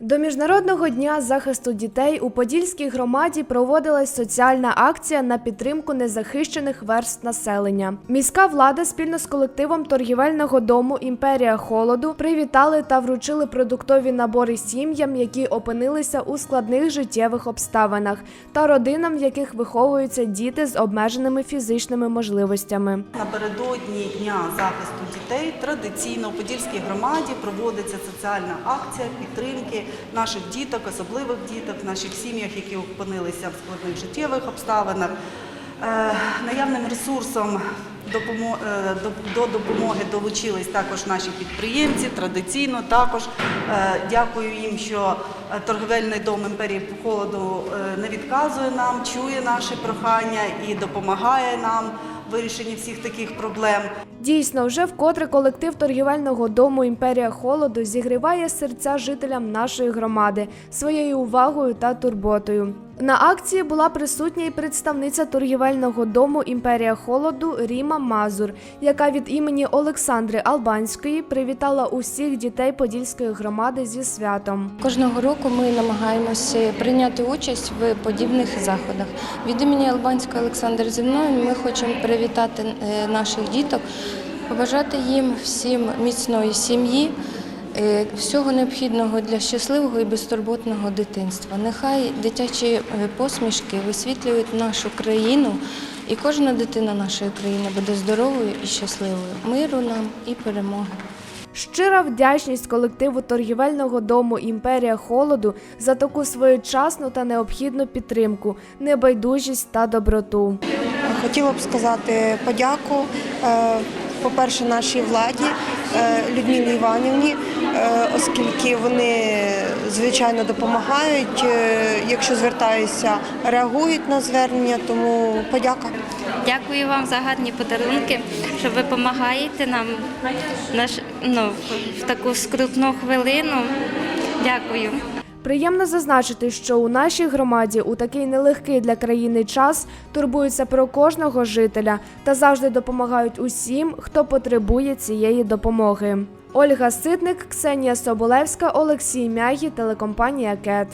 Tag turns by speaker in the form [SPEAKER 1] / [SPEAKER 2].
[SPEAKER 1] До міжнародного дня захисту дітей у Подільській громаді проводилась соціальна акція на підтримку незахищених верств населення. Міська влада спільно з колективом торгівельного дому Імперія холоду привітали та вручили продуктові набори сім'ям, які опинилися у складних життєвих обставинах, та родинам, в яких виховуються діти з обмеженими фізичними можливостями.
[SPEAKER 2] Напередодні Дня захисту дітей традиційно у Подільській громаді проводиться соціальна акція підтримки наших діток, особливих діток, в наших сім'ях, які опинилися в складних життєвих обставинах. Е, Наявним ресурсом е, до- до допомоги долучились також наші підприємці. Традиційно також е, дякую їм, що торговельний дом імперії холоду не відказує нам, чує наші прохання і допомагає нам в вирішенні всіх таких проблем.
[SPEAKER 1] Дійсно, вже вкотре колектив торгівельного дому Імперія холоду зігріває серця жителям нашої громади своєю увагою та турботою. На акції була присутня і представниця торгівельного дому Імперія холоду Ріма Мазур, яка від імені Олександри Албанської привітала усіх дітей Подільської громади зі святом.
[SPEAKER 3] Кожного року ми намагаємося прийняти участь в подібних заходах. Від імені Албанської Олександри Земної ми хочемо привітати е, наших діток, побажати їм всім міцної сім'ї, всього необхідного для щасливого і безтурботного дитинства. Нехай дитячі е, посмішки висвітлюють нашу країну, і кожна дитина нашої країни буде здоровою і щасливою. Миру нам і перемоги.
[SPEAKER 1] Щира вдячність колективу торгівельного дому Імперія холоду за таку своєчасну та необхідну підтримку, небайдужість та доброту.
[SPEAKER 4] Хотіла б сказати подяку, е, по-перше, нашій владі е, Людмилі Іванівні, е, оскільки вони звичайно допомагають. е, Якщо звертаюся, реагують на звернення, тому подяка.
[SPEAKER 5] Дякую вам за гарні подарунки, що ви допомагаєте нам наш, ну, в таку скрутну хвилину. Дякую.
[SPEAKER 1] Приємно зазначити, що у нашій громаді у такий нелегкий для країни час турбуються про кожного жителя та завжди допомагають усім, хто потребує цієї допомоги. Ольга Ситник, Ксенія Соболевська, Олексій Мягі, телекомпанія КЕТ.